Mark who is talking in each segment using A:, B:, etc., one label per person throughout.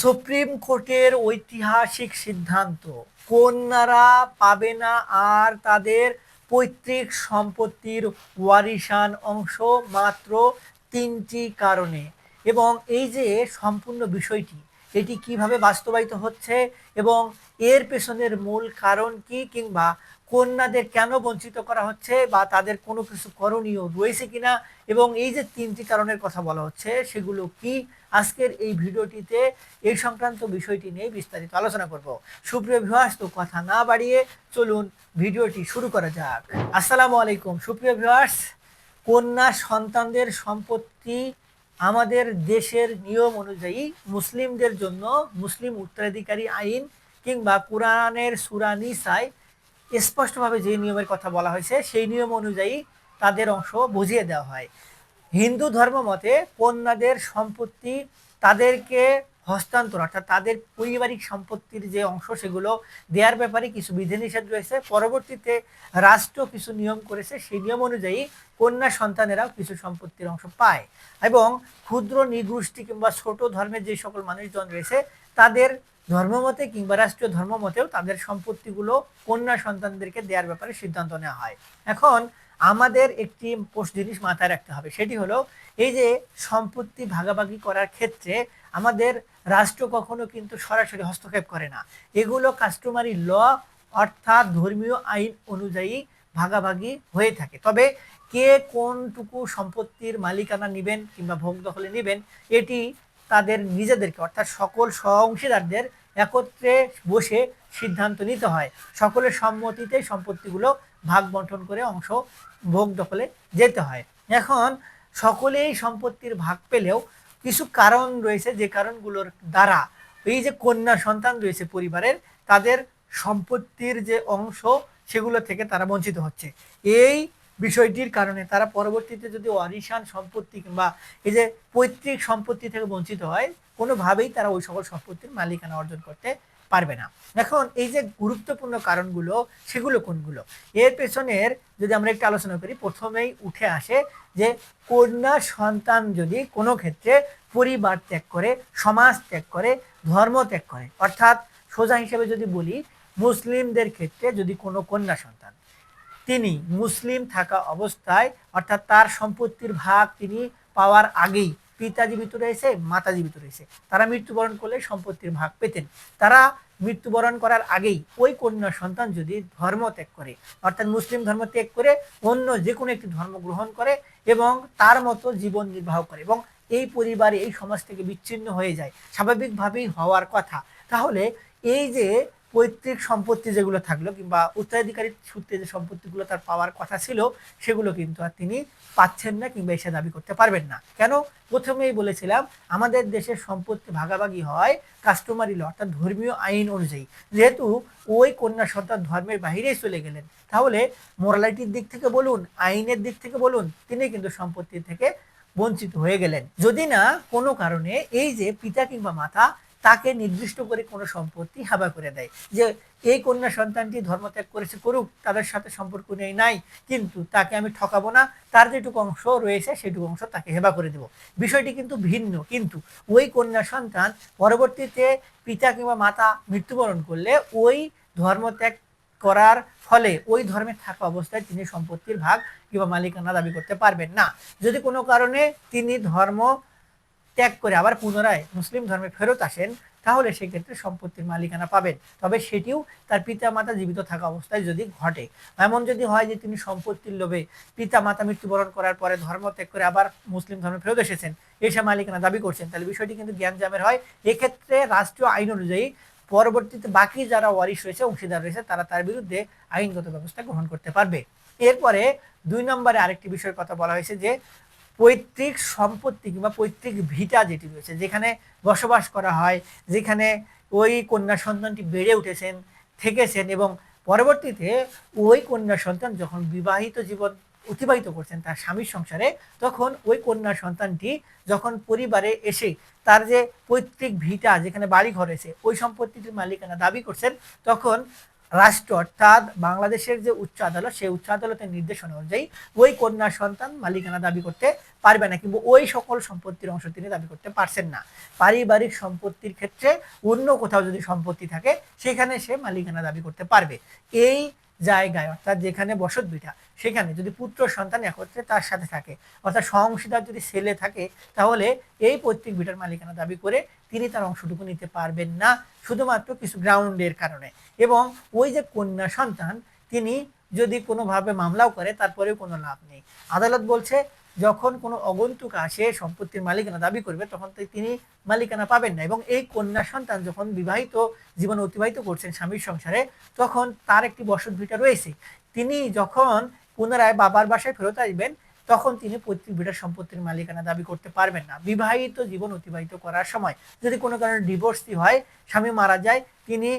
A: Supreme কোর্টের ঐতিহাসিক সিদ্ধান্ত। কন্যারা পাবে না আর তাদের পৈতৃক সম্পত্তির ওয়ারিশান অংশ মাত্র তিনটি কারণে। এবং এই যে সম্পূর্ণ বিষয়টি, এটি কীভাবে বাস্তবায়িত হচ্ছে এবং এর পেছনের মূল কারণ কি কিংবা কন্যাদের কেন বঞ্চিত করা হচ্ছে বা তাদের কোনো কিছু করণীয় রয়েছে কিনা এবং এই যে তিনটি কারণের কথা বলা হচ্ছে, সেগুলো কি? আজকের এই ভিডিওটিতে এই সংক্রান্ত বিষয়টি নিয়ে বিস্তারিত আলোচনা করব। সুপ্রিয় ভিউয়ার্স তো কথা না বাড়িয়ে চলুন ভিডিওটি শুরু করা যাক। আসসালামু আলাইকুম। সুপ্রিয় ভিউয়ার্স কন্যা সন্তানদের সম্পত্তি আমাদের দেশের নিয়ম অনুযায়ী মুসলিমদের জন্য মুসলিম উত্তরাধিকারী আইন কিংবা কোরআনের সুরানি সুরানিসায় স্পষ্টভাবে যে নিয়মের কথা বলা হয়েছে, সেই নিয়ম অনুযায়ী তাদের অংশ বুঝিয়ে দেওয়া হয়। হিন্দু ধর্ম মতে কন্যাদের সম্পত্তি তাদেরকে হস্তান্তর, অর্থাৎ তাদের পারিবারিক সম্পত্তির যে অংশ সেগুলো দেওয়ার ব্যাপারে কিছু বিধিনিষেধ রয়েছে। পরবর্তীতে রাষ্ট্র কিছু নিয়ম করেছে, সেই নিয়ম অনুযায়ী কন্যা সন্তানেরাও কিছু সম্পত্তির অংশ পায় এবং ক্ষুদ্র, নিগোষ্ঠী কিংবা ছোট ধর্মের যে সকল মানুষজন রয়েছে, তাদের ধর্মমতে কিংবা রাষ্ট্রীয় ধর্মমতেও তাদের সম্পত্তিগুলো কন্যা সন্তানদেরকে দেওয়ার ব্যাপারে সিদ্ধান্ত নেওয়া হয়। এখন আমাদের একটি জিনিস মাথায় রাখতে হবে। সেটি হলো এই যে সম্পত্তি ভাগাভাগি করার ক্ষেত্রে আমাদের রাষ্ট্র কখনো কিন্তু সরাসরি হস্তক্ষেপ করে না। এগুলো কাস্টমারি ল অর্থাৎ ধর্মীয় আইন অনুযায়ী ভাগাভাগি হয়ে থাকে। তবে কে কোনটুকু সম্পত্তির মালিকানা নেবেন কিংবা ভোগ দখলে নেবেন, এটি তাদের নিজেদেরকে অর্থাৎ সকল সহঅংশীদারদের একত্রে বসে সিদ্ধান্ত নিতে হয়। সকলের সম্মতিতে সম্পত্তিগুলো ভাগ বন্টন করে অংশ ভোগ দখলে যেতে হয়। এখন সকলেই সম্পত্তির ভাগ পেলেও কিছু কারণ রয়েছে যে কারণগুলোর দ্বারা এই যে কন্যা সন্তান রয়েছে পরিবারের, তাদের সম্পত্তির যে অংশ সেগুলো থেকে তারা বঞ্চিত হচ্ছে। এই বিষয়টির কারণে তারা পরবর্তীতে যদি অরিশান সম্পত্তি কিংবা এই যে পৈতৃক সম্পত্তি থেকে বঞ্চিত হয়, কোনোভাবেই তারা ওই সকল সম্পত্তির মালিকানা অর্জন করতে পারবে না। এখন এই যে গুরুত্বপূর্ণ কারণগুলো, সেগুলো কোনগুলো? এর পেছনের যদি আমরা একটু আলোচনা করি, প্রথমেই উঠে আসে যে কন্যা সন্তান যদি কোনো ক্ষেত্রে পরিবার ত্যাগ করে, সমাজ ত্যাগ করে, ধর্ম ত্যাগ করে, অর্থাৎ সোজা হিসেবে যদি বলি, মুসলিমদের ক্ষেত্রে যদি কোনো কন্যা সন্তান, তিনি মুসলিম থাকা অবস্থায়, অর্থাৎ তার সম্পত্তির ভাগ তিনি পাওয়ার আগেই পিতা জীবিত রয়েছে মাতা জীবিত রয়েছে তারা মৃত্যুবরণ করলে সম্পত্তির ভাগ পেতেন। তারা মৃত্যুবরণ করার আগেই ওই কন্যা সন্তান যদি ধর্ম ত্যাগ করে, অর্থাৎ মুসলিম ধর্ম ত্যাগ করে অন্য যে কোনো একটি ধর্ম গ্রহণ করে এবং তার মতো জীবন নির্বাহ করে এবং এই পরিবারে এই সমাজ থেকে বিচ্ছিন্ন হয়ে যায়, স্বাভাবিকভাবেই হওয়ার কথা। তাহলে এই যে পৈতৃক সম্পত্তি যেগুলো থাকল কিংবা উত্তরাধিকারী সূত্রে যে সম্পত্তিগুলো তার পাওয়ার কথা ছিল, সেগুলো কিন্তু আর তিনি পাচ্ছেন না কিংবা এসে দাবি করতে পারবেন না। কেন? প্রথমেই বলেছিলাম, আমাদের দেশের সম্পত্তি ভাগাভাগি হয় কাস্টমারি ল, অর্থাৎ ধর্মীয় আইন অনুযায়ী। যেহেতু ওই কন্যা সন্তান ধর্মের বাহিরেই চলে গেলেন, তাহলে মোরালিটির দিক থেকে বলুন, আইনের দিক থেকে বলুন, তিনি কিন্তু সম্পত্তি থেকে বঞ্চিত হয়ে গেলেন। যদি না, কোনো কারণে এই যে পিতা কিংবা মাতা তাকে নির্দিষ্ট করে কোনো সম্পত্তি হাবা করে দেয়। যে এই কন্যা সন্তানটি ধর্মত্যাগ করেছে, করুক, তাদের সাথে সম্পর্ক নেই, নাই, কিন্তু তাকে আমি ঠকাবো না, তার যেটুকু অংশ রয়েছে সেটুকু অংশ তাকে হেবা করে দেব। বিষয়টি কিন্তু ভিন্ন, কিন্তু ওই কন্যা সন্তান পরবর্তীতে পিতা কিংবা মাতা মৃত্যুবরণ করলে ওই ধর্মত্যাগ করার ফলে ওই ধর্মে থাকা অবস্থায় তিনি সম্পত্তির ভাগ কিংবা মালিকানা দাবি করতে পারবেন না। যদি কোনো কারণে তিনি ধর্ম ত্যাগ করে আবার পুনরায় মুসলিম ধর্মে ফেরত আসেন, তাহলে সেক্ষেত্রে সম্পত্তির মালিকানা পাবেন। তবে সেটিও তার পিতা মাতা জীবিত থাকা অবস্থায় যদি ঘটে। এমন যদি হয় যে তিনি সম্পত্তির লোভে পিতা মাতা মৃত্যুবরণ করার পরে ধর্ম ত্যাগ করে আবার মুসলিম ধর্মে ফেরত এসেছেন এসে মালিকানা দাবি করছেন। তাহলে বিষয়টি কিন্তু জ্ঞানজামের হয়। এক্ষেত্রে রাষ্ট্রীয় আইন অনুযায়ী পরবর্তীতে বাকি যারা ওয়ারিশ রয়েছে, অংশীদার রয়েছে, তারা তার বিরুদ্ধে আইনগত ব্যবস্থা গ্রহণ করতে পারবে। এরপরে দুই নম্বরে আরেকটি বিষয়ের কথা বলা হয়েছে যে পৈতৃক সম্পত্তি কিংবা পৈতৃক ভিটা যেটি রয়েছে, যেখানে বসবাস করা হয়, যেখানে ওই কন্যা সন্তানটি বেড়ে উঠেছেন, থেকেছেন এবং পরবর্তীতে ওই কন্যা সন্তান যখন বিবাহিত জীবন অতিবাহিত করছেন তার স্বামীর সংসারে, তখন ওই কন্যা সন্তানটি যখন পরিবারে এসে তার যে পৈতৃক ভিটা যেখানে বাড়ি রয়েছে, ওই সম্পত্তিটির মালিকানা দাবি করছেন, তখন রাষ্ট্র, অর্থাৎ বাংলাদেশের যে উচ্চ আদালত, সেই উচ্চ আদালতের নির্দেশনা অনুযায়ী ওই কন্যা সন্তান মালিকানা দাবি করতে পারবে না কিন্তু ওই সকল সম্পত্তির অংশ তিনি দাবি করতে পারছেন না। পারিবারিক সম্পত্তির ক্ষেত্রে অন্য কোথাও যদি সম্পত্তি থাকে, সেখানে সে মালিকানা দাবি করতে পারবে। এই জায়গায়, অর্থাৎ যেখানে বসত বিটা সেখানে যদি পুত্র সন্তান একত্রে তার সাথে থাকে, অর্থাৎ সংশীদার যদি ছেলে থাকে, তাহলে এই পৈতৃক বিটার মালিকানা দাবি করে তিনি তার অংশটুকু নিতে পারবেন না, শুধুমাত্র কিছু গ্রাউন্ডের কারণে। এবং ওই যে কন্যা সন্তান, তিনি যদি কোনোভাবে মামলাও করে, তারপরেও কোনো লাভ নেই। আদালত বলছে যখন কোনো অগন্তুক আসে, সম্পত্তির মালিকানা দাবি করবে, তখন তিনি মালিকানা পাবেন না। এবং এই কন্যা সন্তান যখন বিবাহিত, জীবন অতিবাহিত করছেন স্বামীর সংসারে, তখন তার একটি বসত ভিটা রয়েছে। তিনি যখন পুনরায় বাবার বাসায় ফেরত আসবেন, তখন তিনি পৈতৃক ভিটার সম্পত্তির মালিকানা দাবি করতে পারবেন না। বিবাহিত জীবন অতিবাহিত করার সময় যদি কোনো কারণে ডিভোর্সি হয়, স্বামী মারা যায়, তিনি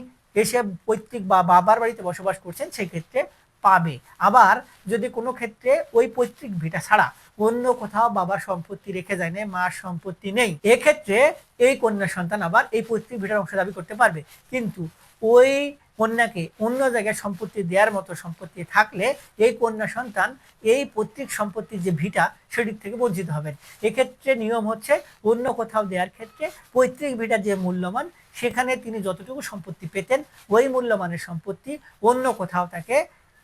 A: এসে পৈতৃক বা বাবার বাড়িতে বসবাস করছেন সেই ক্ষেত্রে পাবে। আবার যদি কোনো ক্ষেত্রে ওই পৈতৃক ভিটা ছাড়া অন্য কোথাও বাবার সম্পত্তি রেখে যায় না মার সম্পত্তি নেই, এক্ষেত্রে এই কন্যা সন্তান আবার এই পৈতৃক ভিটার অংশ দাবি করতে পারবে। কিন্তু ওই কন্যাকে অন্য জায়গায় সম্পত্তি দেওয়ার মতো সম্পত্তি থাকলে এই কন্যা সন্তান এই পৈতৃক সম্পত্তির যে ভিটা সেদিক থেকে বঞ্চিত হবেন এক্ষেত্রে নিয়ম হচ্ছে অন্য কোথাও দেওয়ার ক্ষেত্রে পৈতৃক ভিটা যে মূল্যমান সেখানে তিনি যতটুকু সম্পত্তি পেতেন, ওই মূল্যমানের সম্পত্তি অন্য কোথাও তাকে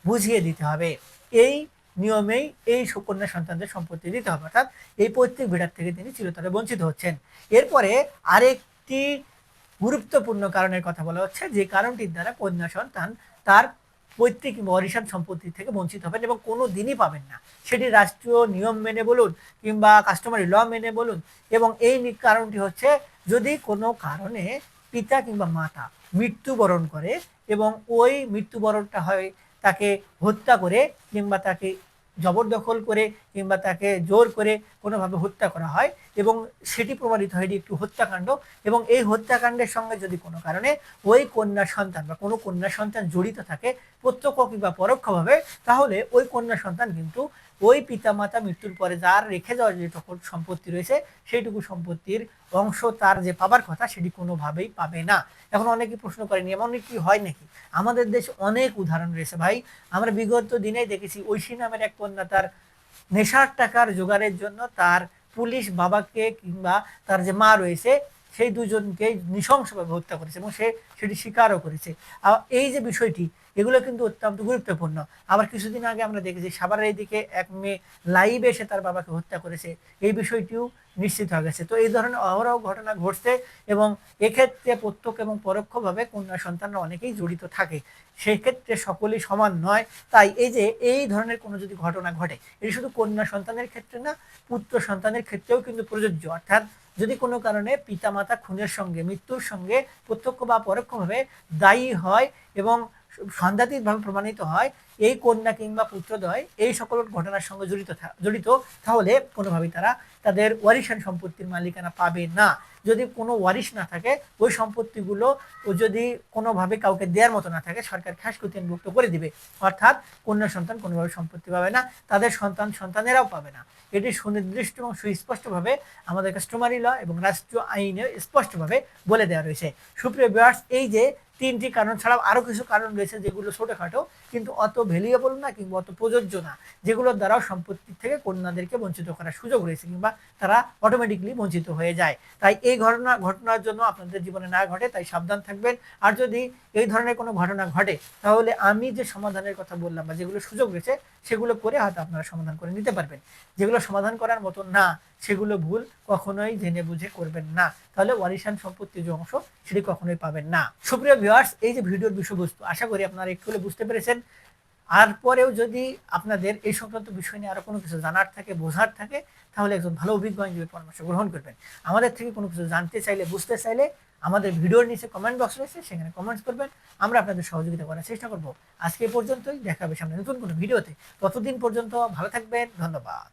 A: বুঝিয়ে দিতে হবে। এই নিয়মেই এই সুকন্যা সন্তানদের সম্পত্তি দিতে হবে। অর্থাৎ এই পৈতৃক ভিটার থেকে তিনি চিরতরে বঞ্চিত হচ্ছেন। এরপরে আরেকটি গুরুত্বপূর্ণ কারণের কথা বলা হচ্ছে, যে কারণটির দ্বারা কন্যা সন্তান তার পৈতৃক ওয়ারিশান সম্পত্তি থেকে বঞ্চিত হবেন এবং কোনো দিনই পাবেন না। সেটি রাষ্ট্রীয় নিয়ম মেনে বলুন কিংবা কাস্টমারি ল মেনে বলুন এবং এই কারণটি হচ্ছে যদি কোনো কারণে পিতা কিংবা মাতা মৃত্যুবরণ করে এবং ওই মৃত্যুবরণটা হয় তাকে হত্যা করে কিংবা তাকে জবরদখল করে কিংবা তাকে জোর করে কোনোভাবে হত্যা করা হয় এবং সেটি প্রমাণিত হয় একটি হত্যাকাণ্ড এবং এই হত্যাকাণ্ডের সঙ্গে যদি কোনো কারণে ওই কন্যা সন্তান বা কোনো কন্যা সন্তান জড়িত থাকে প্রত্যক্ষ কিংবা পরোক্ষভাবে, তাহলে ওই কন্যা সন্তান কিন্তু ওই পিতামাতা মৃত্যুর পরে যার রেখে যাওয়ার যে সম্পত্তি রয়েছে, সেইটুকু সম্পত্তির অংশ তার যে পাবার কথা সেটি কোনোভাবেই পাবে না। এখন অনেকে প্রশ্ন করেন, এমন কি হয় নাকি? আমাদের দেশে অনেক উদাহরণ রয়েছে ভাই। আমরা বিগত দিনেই দেখেছি ঐশী নামের এক কন্যা তার নেশার টাকার জোগাড়ের জন্য তার পুলিশ বাবাকে কিংবা তার যে মা রয়েছে সেই দুজনকে নৃশংসভাবে হত্যা করেছে এবং সে সেটি স্বীকারও করেছে। এই যে বিষয়টি, এগুলো কিন্তু অত্যন্ত গুরুত্বপূর্ণ। আবার কিছুদিন আগে আমরা দেখেছি, সাভারের দিকে এক মেয়ে লাইভে এসে তার বাবাকে হত্যা করেছে। এই বিষয়টিও নিশ্চিত হয়ে গেছে। তো এই ধরনের অহরহ ঘটনা ঘটছে এবং এক্ষেত্রে প্রত্যক্ষ এবং পরোক্ষভাবে কন্যা সন্তানরা অনেকেই জড়িত থাকে। সেক্ষেত্রে সকলেই সমান নয়। তাই এই যে এই ধরনের কোনো যদি ঘটনা ঘটে, এটি শুধু কন্যা সন্তানের ক্ষেত্রে না, পুত্র সন্তানের ক্ষেত্রেও কিন্তু প্রযোজ্য। অর্থাৎ যদি কোনো কারণে পিতামাতা, খুনের সঙ্গে, মৃত্যুর সঙ্গে প্রত্যক্ষ বা পরোক্ষভাবে দায়ী হয় এবং সন্ধ্যাতীতভাবে প্রমাণিত হয়, এই কন্যা কিংবা পুত্রদয় এই সকল ঘটনার সঙ্গে জড়িত জড়িত, তাহলে কোনোভাবেই তারা তাদের ওয়ারিশান সম্পত্তির মালিকানা পাবে না। যদি কোনো ওয়ারিশ না থাকে, ওই সম্পত্তিগুলো যদি কোনোভাবে কাউকে দেওয়ার মতো না থাকে, সরকার খাস মুক্ত করে দিবে। অর্থাৎ কন্যা সন্তান কোনোভাবে সম্পত্তি পাবে না, তাদের সন্তান সন্তানেরাও পাবে না। এটি সুনির্দিষ্ট এবং সুস্পষ্টভাবে আমাদের কাস্টমারি ল এবং রাষ্ট্রীয় আইনে স্পষ্টভাবে বলে দেওয়া রয়েছে। সুপ্রিয় বিয়ার্স এই যে তিনটি কারণ ছাড়াও আরও কিছু কারণ রয়েছে যেগুলো ছোটোখাটো, কিন্তু অত ভ্যালুয়েবল না কিংবা অত প্রযোজ্য না, যেগুলোর দ্বারাও সম্পত্তি থেকে কন্যাদেরকে বঞ্চিত করার সুযোগ রয়েছে কিংবা তারা অটোমেটিকলি বঞ্চিত হয়ে যায়। তাই এই ঘটনা, ঘটনার জন্য আপনাদের জীবনে না ঘটে, তাই সাবধান থাকবেন। আর যদি এই ধরনের কোনো ঘটনা ঘটে, তাহলে আমি যে সমাধানের কথা বললাম বা যেগুলো সুযোগ রয়েছে, সেগুলো করে হয়তো আপনারা সমাধান করে নিতে পারবেন। যেগুলো সমাধান করার মতো না, সেগুলো ভুল কখনোই জেনে বুঝে করবেন না। তাহলে ওয়ারিশান সম্পত্তির যে অংশ, সেটি কখনোই পাবেন না। সুপ্রিয় ভিউয়ার্স এই যে ভিডিওর বিষয়বস্তু, আশা করি আপনারা একটু হলে বুঝতে পেরেছেন। আর পরেও যদি আপনাদের এই সংক্রান্ত বিষয় নিয়ে আরও কোনো কিছু জানার থাকে, বোঝার থাকে, তাহলে একজন ভালো অভিজ্ঞ আইনজীবীর পরামর্শ গ্রহণ করবেন। আমাদের থেকে কোনো কিছু জানতে চাইলে, বুঝতে চাইলে আমাদের ভিডিওর নিচে কমেন্ট বক্স রয়েছে, সেখানে কমেন্টস করবেন। আমরা আপনাদের সহযোগিতা করার চেষ্টা করব। আজকে পর্যন্তই, দেখা হবে সামনে নতুন কোনো ভিডিওতে। ততদিন পর্যন্ত ভালো থাকবেন, ধন্যবাদ।